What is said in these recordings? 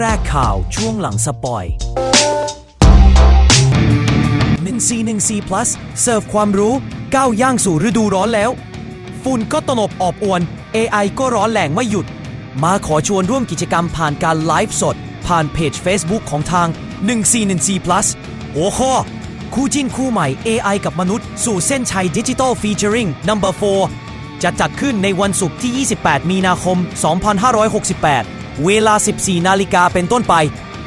แรกข่าวช่วงหลังสปอย1414 plus เสิร์ฟความรู้ก้าวย่างสู่ฤดูร้อนแล้ว ฝุ่นก็ตลบอบอวน AI ก็ร้อนแรงไม่หยุด มาขอชวนร่วมกิจกรรมผ่านการไลฟ์สด ผ่านเพจ Facebook ของทาง1414 plus หัวข้อ คู่จิ้นคู่ใหม่ AI กับมนุษย์ สู่เส้นชัยดิจิ t a ลฟีเจอริง number 4จะจัดขึ้นในวันศุกร์ที่ 28 มีนาคม 2568 เวลา 14 นาฬิกาเป็นต้นไป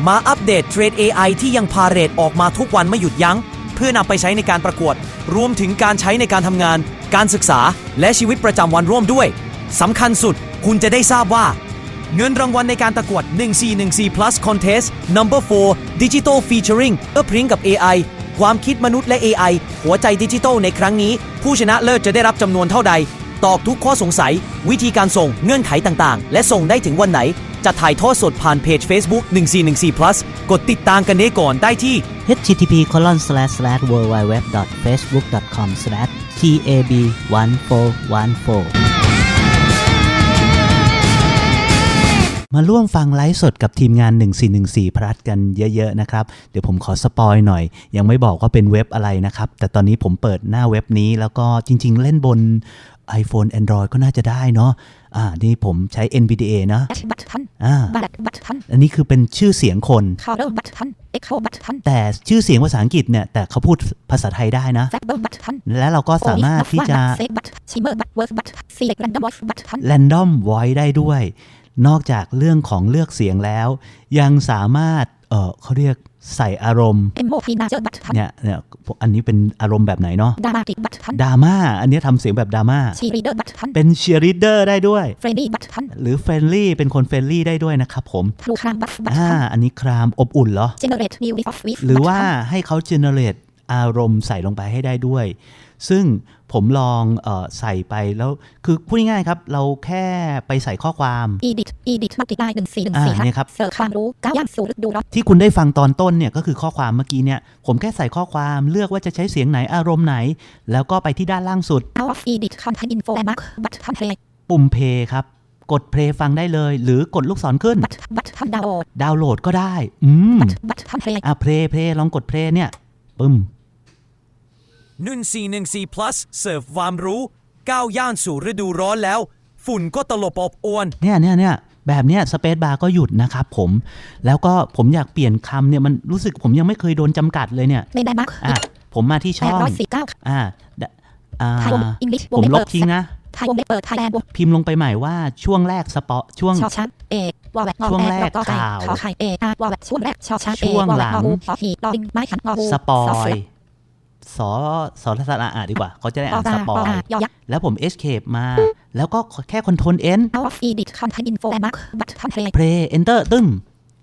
มาอัปเดตเทรด AI ที่ยังพาเรทออกมาทุกวันไม่หยุดยัง้ง เพื่อนำไปใช้ในการประกวด รวมถึงการใช้ในการทำงาน การศึกษา และชีวิตประจำวันร่วมด้วยสำคัญสุดคุณจะได้ทราบว่า เงินรางวัลในการประกวด 1414 plus contest number 4 digital featuring เพื่อพริ้งกับ AI ความคิดมนุษย์และ AI หัวใจดิจิทัลในครั้งนี้ ผู้ชนะเลิศจะได้รับจำนวนเท่าใด ตอบทุกข้อสงสัย วิธีการส่งเงื่อนไขต่างๆ และส่งได้ถึงวันไหน จะถ่ายทอดสดผ่านเพจ Facebook 1414 plus กดติดตามกันได้ก่อนได้ที่ http colon slash slash w w w facebook com slash tab 1414มาร่วมฟังไลฟ์สดกับทีมงาน 1414 พลัดกันเยอะๆนะครับ เดี๋ยวผมขอสปอยหน่อย ยังไม่บอกว่าเป็นเว็บอะไรนะครับ แต่ตอนนี้ผมเปิดหน้าเว็บนี้แล้วก็จริงๆ เล่นบน iPhone Android ก็น่าจะได้เนาะ อ่า นี่ผมใช้ NVDA นะ Dash button อ่า Back button อันนี้คือเป็นชื่อเสียงคน Color button Echo button แต่ชื่อเสียงภาษาอังกฤษเนี่ย แต่เขาพูดภาษาไทยได้นะ Zapper button และเราก็สามารถที่จะ Save button Shimmer button Word button Select random voice button Random Voice ได้ด้วย นอกจากเรื่องของเลือกเสียงแล้ว ยังสามารถ เออเขาเรียก ใส่อารมณ์ Emoji button เนี่ยเนี่ยอันนี้เป็นอารมณ์แบบไหนเนาะ Dramatic button ดราม่าอันนี้ทำเสียงแบบดราม่า Cheerleader button เป็นเชียร์ลีดเดอร์ได้ด้วย Friendly button หรือเฟรนลี่เป็นคนเฟรนลี่ได้ด้วยนะครับผม True Crime buff อ่า button อันนี้ครามอบอุ่นเหรอ Generate new with of with หรือว่า button ให้เขา generate อารมณ์ใส่ลงไปให้ได้ด้วย ซึ่งผมลองเออใส่ไปแล้วคือพูดง่ายๆครับ เราแค่ไปใส่ข้อความ Edit Edit Multiply 1 4 1อ่า4เนี่ยครับ เสิร์ฟความรู้ก้าวย่างสู่ฤดูร้อนที่คุณได้ฟังตอนต้นเนี่ยก็คือข้อความเมื่อกี้เนี่ยผมแค่ใส่ข้อความเลือกว่าจะใช้เสียงไหนอารมณ์ไหน แล้วก็ไปที่ด้านล่างสุด Out of Edit Content Info and Mark button play ปุ่มเพย์ครับ กดเพลย์ฟังได้เลย หรือกดลูกศรขึ้น button button download ดาวน์โหลดก็ได้ อืม button button play อะเพลย์เพลย์ลองกดเพลย์เนี่ยปึ้ม 1414 plus เสิร์ฟความรู้ก้าวย่างสู่ฤดูร้อนแล้ว ฝุ่นก็ตลบอบอวน เนี่ยเนี่ยเนี่ยแบบเนี้ยสเปซบาร์ก็หยุดนะครับผม แล้วก็ผมอยากเปลี่ยนคำเนี่ยมันรู้สึกผมยังไม่เคยโดนจำกัดเลยเนี่ยไม่ได้ Mark อะผมมาที่ช่อง849อ่าดอ่าไทยวง English วผงมเล็บลเปิบดทิ้งนะไทยวงเล็บเปิดไทยแลนด์วงพิมพ์ลงไปใหม่ว่าช่วงแรกสปอช่วงชอช้างเอกวอแวกงอช่วงแรกก็ไก่ข่าวขอไข่เอกวอแวกช่วงแรกชอช้างเอช่วงวอหแวลักงงอหูขอหีดอลิงไม้ขันงอหูสปอสเสืย สอสอทัศนะอะดีกว่า เขาจะได้ออ่านตาสปออยอายอยักษ์แล้วผม escape มา แล้วก็แค่คอนโทรล N out of edit content info and mark button play play enter ตึ้ม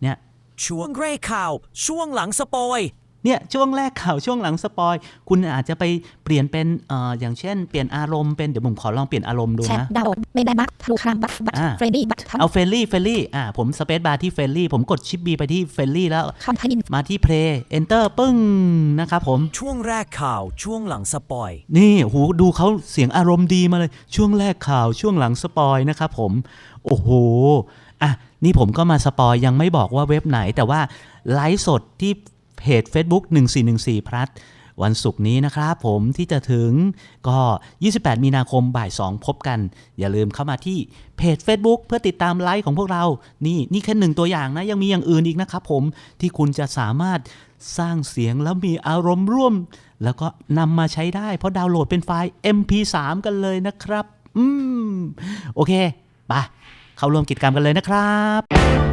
เนี่ยช่วงแรกข่าว ช่วงหลังสปอย เนี่ยช่วงแรกข่าวช่วงหลังสปอย คุณอาจจะไปเปลี่ยนเป็นเอ่ออย่างเช่นเปลี่ยนอารมณ์เป็นเดี๋ยวผมขอลองเปลี่ยนอารมณ์ดูแชทนะดาวน์โหลดไม่ได้มาร์กทรูครามบัฟบัตอ่าเฟรนดี้บัตทันเอาเฟรนลี่เฟรนลี่อ่าผมสเปซบาร์ที่เฟรนลี่ผมกดชิปบีไปที่เฟรนลี่แล้วคอนเทนต์อินมาที่ play enter ปึ้งนะครับผมช่วงแรกข่าวช่วงหลังสปอย นี่โหดูเขาเสียงอารมณ์ดีมาเลยช่วงแรกข่าวช่วงหลังสปอยนะครับผมโอ้โหอะนี่ผมก็มาสปอยยังไม่บอกว่าเว็บไหนแต่ว่าไลฟ์สดที่ เพจ Facebook 1414พลัดวันศุกร์นี้นะครับผมที่จะถึงก็ 28 มีนาคมบ่าย 2 พบกัน อย่าลืมเข้ามาที่เพจ Facebook เพื่อติดตามไลฟ์ของพวกเรา นี่นี่แค่หนึ่งตัวอย่างนะ ยังมีอย่างอื่นอีกนะครับผมที่คุณจะสามารถสร้างเสียงแล้วมีอารมณ์ร่วม แล้วก็นำมาใช้ได้ เพราะดาวน์โหลดเป็นไฟล์ MP3 กันเลยนะครับ อืม โอเคไปเข้าร่วมกิจกรรมกันเลยนะครับ